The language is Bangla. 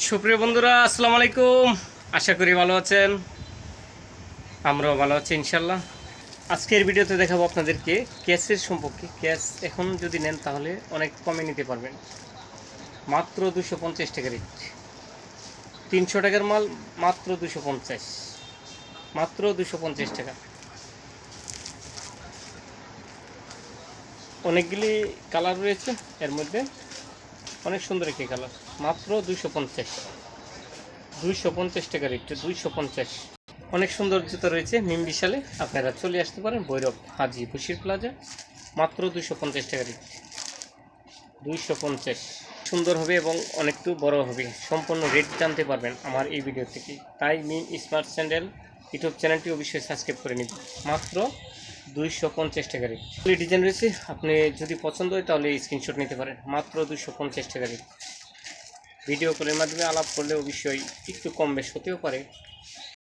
সুপ্রিয় বন্ধুরা, আসসালামু আলাইকুম। আশা করি ভালো আছেন। আমরাও ভালো আছি ইনশাল্লাহ আজকের ভিডিওতে দেখাবো আপনাদেরকে ক্যাশের সম্পর্কে। ক্যাশ এখন যদি নেন তাহলে অনেক কমে নিতে পারবেন। মাত্র দুশো পঞ্চাশ টাকা রেট। তিনশো টাকার মাল মাত্র দুশো পঞ্চাশ। মাত্র দুশো পঞ্চাশ টাকা। অনেকগুলি কালার রয়েছে এর মধ্যে। অনেক সুন্দর একটি কালার। মাত্র দুইশো পঞ্চাশ। দুইশো পঞ্চাশ টাকা রেট দুইশো পঞ্চাশ। অনেক সুন্দর জুতো রয়েছে নিম বিশালে। আপনারা চলে আসতে পারেন ভৈরব হাজি বসির প্লাজা। মাত্র দুইশো পঞ্চাশ টাকা রেট দুইশো পঞ্চাশ। সুন্দর হবে এবং অনেকটু বড় হবে। সম্পূর্ণ রেট জানতে পারবেন আমার এই ভিডিও থেকে। তাই মিম স্মার্ট স্যান্ডেল ইউটিউব চ্যানেলটি অবশ্যই সাবস্ক্রাইব করে নিন মাত্র দুইশো পঞ্চাশ টাকা রেট। ডিজাইন রয়েছে, আপনি যদি পছন্দ হয় তাহলে স্ক্রিনশট নিতে পারেন। মাত্র দুইশো পঞ্চাশ টাকা রেট। ভিডিও কলের মাধ্যমে আলাপ করলে অবশ্যই একটু কম বেশ হতেও পারে।